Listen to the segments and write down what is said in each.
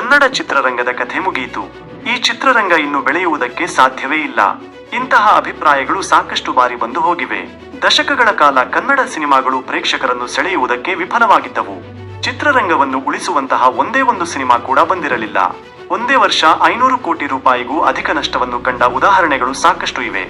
ಕನ್ನಡ ಚಿತ್ರರಂಗದ ಕಥೆ ಮುಗಿಯಿತು ಈ ಚಿತ್ರರಂಗ ಇನ್ನು ಬೆಳೆಯುವುದಕ್ಕೆ ಸಾಧ್ಯವೇ ಇಲ್ಲ. ಇಂತಹ ಅಭಿಪ್ರಾಯಗಳು ಸಾಕಷ್ಟು ಬಾರಿ ಬಂದು ಹೋಗಿವೆ. ದಶಕಗಳ ಕಾಲ ಕನ್ನಡ ಸಿನಿಮಾಗಳು ಪ್ರೇಕ್ಷಕರನ್ನು ಸೆಳೆಯುವುದಕ್ಕೆ ವಿಫಲವಾಗಿದ್ದವು. ಚಿತ್ರರಂಗವನ್ನು ಉಳಿಸುವಂತಹ ಒಂದೇ ಒಂದು ಸಿನಿಮಾ ಕೂಡ ಬಂದಿರಲಿಲ್ಲ. ಒಂದೇ ವರ್ಷ ಐನೂರು ಕೋಟಿ ರೂಪಾಯಿಗೂ ಅಧಿಕ ನಷ್ಟವನ್ನು ಕಂಡ ಉದಾಹರಣೆಗಳು ಸಾಕಷ್ಟು ಇವೆ.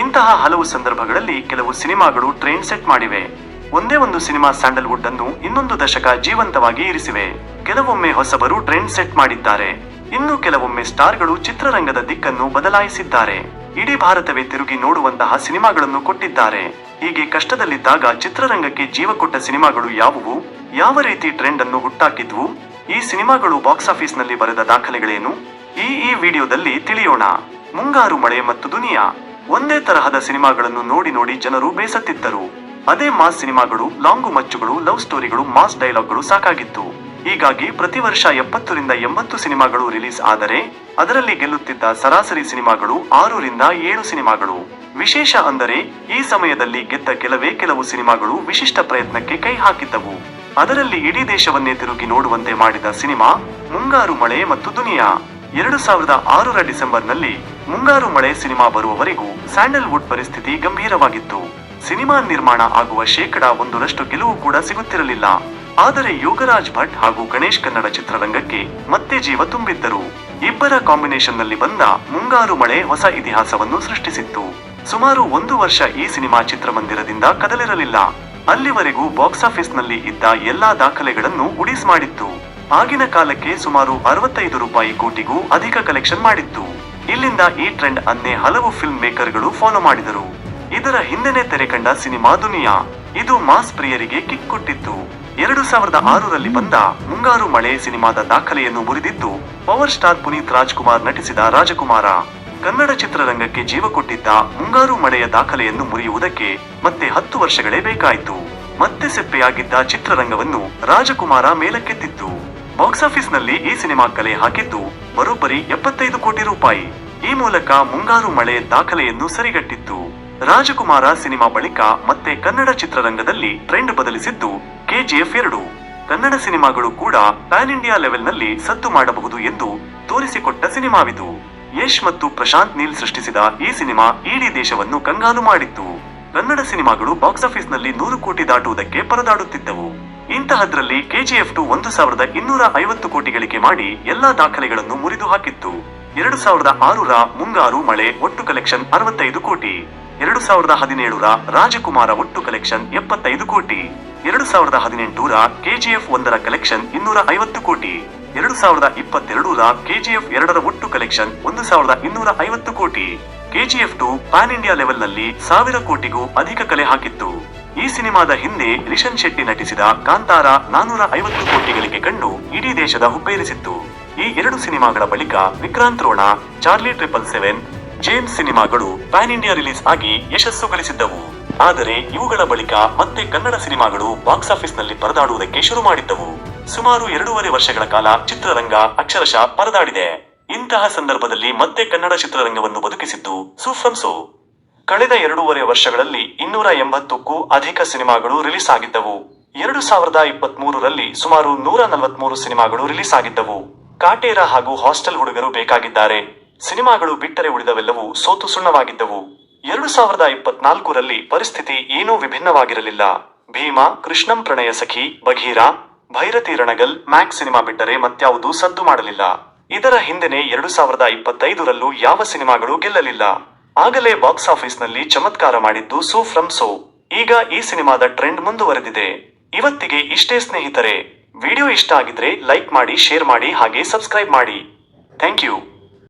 ಇಂತಹ ಹಲವು ಸಂದರ್ಭಗಳಲ್ಲಿ ಕೆಲವು ಸಿನಿಮಾಗಳು ಟ್ರೈನ್ ಸೆಟ್ ಮಾಡಿವೆ. ಒಂದೇ ಒಂದು ಸಿನಿಮಾ ಸ್ಯಾಂಡಲ್ವುಡ್ ಅನ್ನು ಇನ್ನೊಂದು ದಶಕ ಜೀವಂತವಾಗಿ ಇರಿಸಿವೆ. ಕೆಲವೊಮ್ಮೆ ಹೊಸಬರು ಟ್ರೆಂಡ್ ಸೆಟ್ ಮಾಡಿದ್ದಾರೆ. ಇನ್ನು ಕೆಲವೊಮ್ಮೆ ಸ್ಟಾರ್ಗಳು ಚಿತ್ರರಂಗದ ದಿಕ್ಕನ್ನು ಬದಲಾಯಿಸಿದ್ದಾರೆ. ಇಡೀ ಭಾರತವೇ ತಿರುಗಿ ನೋಡುವಂತಹ ಸಿನಿಮಾಗಳನ್ನು ಕೊಟ್ಟಿದ್ದಾರೆ. ಹೀಗೆ ಕಷ್ಟದಲ್ಲಿದ್ದಾಗ ಚಿತ್ರರಂಗಕ್ಕೆ ಜೀವ ಕೊಟ್ಟ ಸಿನಿಮಾಗಳು ಯಾವುವು? ಯಾವ ರೀತಿ ಟ್ರೆಂಡ್ ಅನ್ನು ಹುಟ್ಟಾಕಿದ್ವು? ಈ ಸಿನಿಮಾಗಳು ಬಾಕ್ಸ್ ಆಫೀಸ್ನಲ್ಲಿ ಬರೆದ ದಾಖಲೆಗಳೇನು? ಈ ಈ ವಿಡಿಯೋದಲ್ಲಿ ತಿಳಿಯೋಣ. ಮುಂಗಾರು ಮಳೆ ಮತ್ತು ದುನಿಯಾ. ಒಂದೇ ತರಹದ ಸಿನಿಮಾಗಳನ್ನು ನೋಡಿ ನೋಡಿ ಜನರು ಬೇಸತ್ತಿದ್ದರು. ಅದೇ ಮಾಸ್ ಸಿನಿಮಾಗಳು, ಲಾಂಗು ಮಚ್ಚುಗಳು, ಲವ್ ಸ್ಟೋರಿಗಳು, ಮಾಸ್ ಡೈಲಾಗ್ಗಳು ಸಾಕಾಗಿತ್ತು. ಹೀಗಾಗಿ ಪ್ರತಿ ವರ್ಷ ಎಪ್ಪತ್ತರಿಂದ ಎಂಬತ್ತು ಸಿನಿಮಾಗಳು ರಿಲೀಸ್ ಆದರೆ ಅದರಲ್ಲಿ ಗೆಲ್ಲುತ್ತಿದ್ದ ಸರಾಸರಿ ಸಿನಿಮಾಗಳು ಆರರಿಂದ ಏಳು ಸಿನಿಮಾಗಳು. ವಿಶೇಷ ಅಂದರೆ ಈ ಸಮಯದಲ್ಲಿ ಗೆದ್ದ ಕೆಲವೇ ಕೆಲವು ಸಿನಿಮಾಗಳು ವಿಶಿಷ್ಟ ಪ್ರಯತ್ನಕ್ಕೆ ಕೈ ಹಾಕಿದ್ದವು. ಅದರಲ್ಲಿ ಇಡೀ ದೇಶವನ್ನೇ ತಿರುಗಿ ನೋಡುವಂತೆ ಮಾಡಿದ ಸಿನಿಮಾ ಮುಂಗಾರು ಮಳೆ ಮತ್ತು ದುನಿಯಾ. ಎರಡು ಸಾವಿರದ ಆರರ ಡಿಸೆಂಬರ್ನಲ್ಲಿ ಮುಂಗಾರು ಮಳೆ ಸಿನಿಮಾ ಬರುವವರೆಗೂ ಸ್ಯಾಂಡಲ್ವುಡ್ ಪರಿಸ್ಥಿತಿ ಗಂಭೀರವಾಗಿತ್ತು. ಸಿನಿಮಾ ನಿರ್ಮಾಣ ಆಗುವ ಶೇಕಡಾ ಒಂದರಷ್ಟು ಗೆಲುವು ಕೂಡ ಸಿಗುತ್ತಿರಲಿಲ್ಲ. ಆದರೆ ಯೋಗರಾಜ್ ಭಟ್ ಹಾಗೂ ಗಣೇಶ್ ಕನ್ನಡ ಚಿತ್ರರಂಗಕ್ಕೆ ಮತ್ತೆ ಜೀವ ತುಂಬಿದ್ದರು. ಇಬ್ಬರ ಕಾಂಬಿನೇಷನ್ನಲ್ಲಿ ಬಂದ ಮುಂಗಾರು ಮಳೆ ಹೊಸ ಇತಿಹಾಸವನ್ನು ಸೃಷ್ಟಿಸಿತ್ತು. ಸುಮಾರು ಒಂದು ವರ್ಷ ಈ ಸಿನಿಮಾ ಚಿತ್ರಮಂದಿರದಿಂದ ಕದಲಿರಲಿಲ್ಲ. ಅಲ್ಲಿವರೆಗೂ ಬಾಕ್ಸ್ ಆಫೀಸ್ನಲ್ಲಿ ಇದ್ದ ಎಲ್ಲಾ ದಾಖಲೆಗಳನ್ನು ಉಡೀಸ್ ಮಾಡಿತ್ತು. ಆಗಿನ ಕಾಲಕ್ಕೆ ಸುಮಾರು ಅರವತ್ತೈದು ರೂಪಾಯಿ ಕೋಟಿಗೂ ಅಧಿಕ ಕಲೆಕ್ಷನ್ ಮಾಡಿತ್ತು. ಇಲ್ಲಿಂದ ಈ ಟ್ರೆಂಡ್ ಅನ್ನೇ ಹಲವು ಫಿಲ್ಮ್ ಮೇಕರ್ಗಳು ಫಾಲೋ ಮಾಡಿದರು. ಇದರ ಹಿಂದೆನೆ ತೆರೆ ಕಂಡ ಸಿನಿಮಾ ದುನಿಯಾ. ಇದು ಮಾಸ್ ಪ್ರಿಯರಿಗೆ ಕಿಕ್ ಕೊಟ್ಟಿತ್ತು. ಎರಡು ಸಾವಿರದ ಆರರಲ್ಲಿ ಬಂದ ಮುಂಗಾರು ಮಳೆ ಸಿನಿಮಾದ ದಾಖಲೆಯನ್ನು ಮುರಿದಿದ್ದು, ಪವರ್ ಸ್ಟಾರ್ ಪುನೀತ್ ರಾಜ್ಕುಮಾರ್ ನಟಿಸಿದ ರಾಜಕುಮಾರ. ಕನ್ನಡ ಚಿತ್ರರಂಗಕ್ಕೆ ಜೀವ ಕೊಟ್ಟಿದ್ದ ಮುಂಗಾರು ಮಳೆಯ ದಾಖಲೆಯನ್ನು ಮುರಿಯುವುದಕ್ಕೆ ಮತ್ತೆ ಹತ್ತು ವರ್ಷಗಳೇ ಬೇಕಾಯಿತು. ಮತ್ತೆ ಸೆಪ್ಪೆಯಾಗಿದ್ದ ಚಿತ್ರರಂಗವನ್ನು ರಾಜಕುಮಾರ ಮೇಲಕ್ಕೆತ್ತಿತ್ತು. ಬಾಕ್ಸ್ ಆಫೀಸ್ನಲ್ಲಿ ಈ ಸಿನಿಮಾ ಕಲೆ ಹಾಕಿದ್ದು ಬರೋಬ್ಬರಿ ಎಪ್ಪತ್ತೈದು ಕೋಟಿ ರೂಪಾಯಿ. ಈ ಮೂಲಕ ಮುಂಗಾರು ಮಳೆ ದಾಖಲೆಯನ್ನು ಸರಿಗಟ್ಟಿತ್ತು. ರಾಜಕುಮಾರ ಸಿನಿಮಾ ಬಳಿಕ ಮತ್ತೆ ಕನ್ನಡ ಚಿತ್ರರಂಗದಲ್ಲಿ ಟ್ರೆಂಡ್ ಬದಲಿಸಿದ್ದು ಕೆಜಿಎಫ್ ಎರಡು. ಕನ್ನಡ ಸಿನಿಮಾಗಳು ಕೂಡ ಪ್ಯಾನ್ ಇಂಡಿಯಾ ಲೆವೆಲ್ನಲ್ಲಿ ಸದ್ದು ಮಾಡಬಹುದು ಎಂದು ತೋರಿಸಿಕೊಟ್ಟ ಸಿನಿಮಾವಿದು. ಯಶ್ ಮತ್ತು ಪ್ರಶಾಂತ್ ನೀಲ್ ಸೃಷ್ಟಿಸಿದ ಈ ಸಿನಿಮಾ ಇಡೀ ದೇಶವನ್ನು ಕಂಗಾಲು ಮಾಡಿತ್ತು. ಕನ್ನಡ ಸಿನಿಮಾಗಳು ಬಾಕ್ಸ್ ಆಫೀಸ್ನಲ್ಲಿ ನೂರು ಕೋಟಿ ದಾಟುವುದಕ್ಕೆ ಪರದಾಡುತ್ತಿದ್ದವು. ಇಂತಹದ್ರಲ್ಲಿ ಕೆಜಿಎಫ್ ಟು ಒಂದು ಸಾವಿರದ ಇನ್ನೂರ ಐವತ್ತು ಕೋಟಿ ಗಳಿಕೆ ಮಾಡಿ ಎಲ್ಲಾ ದಾಖಲೆಗಳನ್ನು ಮುರಿದು ಹಾಕಿತ್ತು ಎರಡು ಸಾವಿರದ ಆರರ ಮುಂಗಾರು ಮಳೆ ಒಟ್ಟು ಕಲೆಕ್ಷನ್ ಅರವತ್ತೈದು ಕೋಟಿ. ಎರಡು ಸಾವಿರದ ಹದಿನೇಳರ ರಾಜಕುಮಾರ ಒಟ್ಟು ಕಲೆಕ್ಷನ್ ಎಪ್ಪತ್ತೈದು ಕೋಟಿ. ಎರಡು ಸಾವಿರದ ಹದಿನೆಂಟರ ಕೆಜಿಎಫ್ ಒಂದರ ಕಲೆಕ್ಷನ್ ಇನ್ನೂರ ಐವತ್ತು ಕೋಟಿ. ಎರಡು ಸಾವಿರದ ಇಪ್ಪತ್ತೆರಡರ ಕೆಜಿಎಫ್ ಎರಡರ ಒಟ್ಟು ಕಲೆಕ್ಷನ್ ಒಂದು ಸಾವಿರದ ಇನ್ನೂರ ಐವತ್ತು ಕೋಟಿ ಕೆಜಿಎಫ್ ಟು ಪ್ಯಾನ್ ಇಂಡಿಯಾ ಲೆವೆಲ್ನಲ್ಲಿ ಸಾವಿರ ಕೋಟಿಗೂ ಅಧಿಕ ಕಲೆ ಹಾಕಿತ್ತು. ಈ ಸಿನಿಮಾದ ಹಿಂದೆ ರಿಷನ್ ಶೆಟ್ಟಿ ನಟಿಸಿದ ಕಾಂತಾರ ನಾನೂರ ಐವತ್ತು ಕೋಟಿಗಳಿಗೆ ಕಂಡು ಇಡೀ ದೇಶದ ಹುಬ್ಬೇರಿಸಿತ್ತು. ಈ ಎರಡು ಸಿನಿಮಾಗಳ ಬಳಿಕ Vikrant Rona, Charlie triple seven James ಸಿನಿಮಾಗಳು ಪ್ಯಾನ್ ಇಂಡಿಯಾ ರಿಲೀಸ್ ಆಗಿ ಯಶಸ್ಸು ಗಳಿಸಿದ್ದವು. ಆದರೆ ಇವುಗಳ ಬಳಿಕ ಮತ್ತೆ ಕನ್ನಡ ಸಿನಿಮಾಗಳು ಬಾಕ್ಸ್ ಆಫೀಸ್ನಲ್ಲಿ ಪರದಾಡುವುದಕ್ಕೆ ಶುರು ಮಾಡಿದ್ದವು. ಸುಮಾರು ಎರಡೂವರೆ ವರ್ಷಗಳ ಕಾಲ ಚಿತ್ರರಂಗ ಅಕ್ಷರಶಃ ಪರದಾಡಿದೆ. ಇಂತಹ ಸಂದರ್ಭದಲ್ಲಿ ಮತ್ತೆ ಕನ್ನಡ ಚಿತ್ರರಂಗವನ್ನು ಬದುಕಿಸಿದ್ದು ಸುಫ್ರಂಸೋ ಕಳೆದ ಎರಡೂವರೆ ವರ್ಷಗಳಲ್ಲಿ ಇನ್ನೂರ ಎಂಬತ್ತಕ್ಕೂ ಅಧಿಕ ಸಿನಿಮಾಗಳು ರಿಲೀಸ್ ಆಗಿದ್ದವು. ಎರಡು ಸಾವಿರದ ಇಪ್ಪತ್ತ್ ಮೂರರಲ್ಲಿ ಸುಮಾರು ನೂರ ನಲವತ್ಮೂರು ಸಿನಿಮಾಗಳು ರಿಲೀಸ್ ಆಗಿದ್ದವು. ಕಾಟೇರ ಹಾಗೂ ಹಾಸ್ಟೆಲ್ ಹುಡುಗರು ಬೇಕಾಗಿದ್ದಾರೆ. ಸಿನಿಮಾಗಳು ಬಿಟ್ಟರೆ ಉಳಿದವೆಲ್ಲವೂ ಸೋತು ಸುಣ್ಣವಾಗಿದ್ದವು. ಎರಡು ಸಾವಿರದ ಇಪ್ಪತ್ನಾಲ್ಕರಲ್ಲಿ ಪರಿಸ್ಥಿತಿ ಏನೂ ವಿಭಿನ್ನವಾಗಿರಲಿಲ್ಲ. ಭೀಮಾ, ಕೃಷ್ಣಂ ಪ್ರಣಯ ಸಖಿ ಬಘೀರಾ ಭೈರತಿ ರಣಗಲ್, ಮ್ಯಾಕ್ ಸಿನಿಮಾ ಬಿಟ್ಟರೆ ಮತ್ಯಾವುದೂ ಸದ್ದು ಮಾಡಲಿಲ್ಲ. ಇದರ ಹಿಂದೆನೆ ಎರಡು ಸಾವಿರದ ಇಪ್ಪತ್ತೈದರಲ್ಲೂ ಯಾವ ಸಿನಿಮಾಗಳು ಗೆಲ್ಲಲಿಲ್ಲ. ಆಗಲೇ ಬಾಕ್ಸ್ ಆಫೀಸ್ನಲ್ಲಿ ಚಮತ್ಕಾರ ಮಾಡಿದ್ದು ಸೋ ಫ್ರಮ್ ಸೋ ಈಗ ಈ ಸಿನಿಮಾದ ಟ್ರೆಂಡ್ ಮುಂದುವರೆದಿದೆ. ಇವತ್ತಿಗೆ ಇಷ್ಟೇ ಸ್ನೇಹಿತರೆ. ವಿಡಿಯೋ ಇಷ್ಟ ಆಗಿದ್ರೆ ಲೈಕ್ ಮಾಡಿ, ಶೇರ್ ಮಾಡಿ, ಹಾಗೆ ಸಬ್ಸ್ಕ್ರೈಬ್ ಮಾಡಿ. Thank you.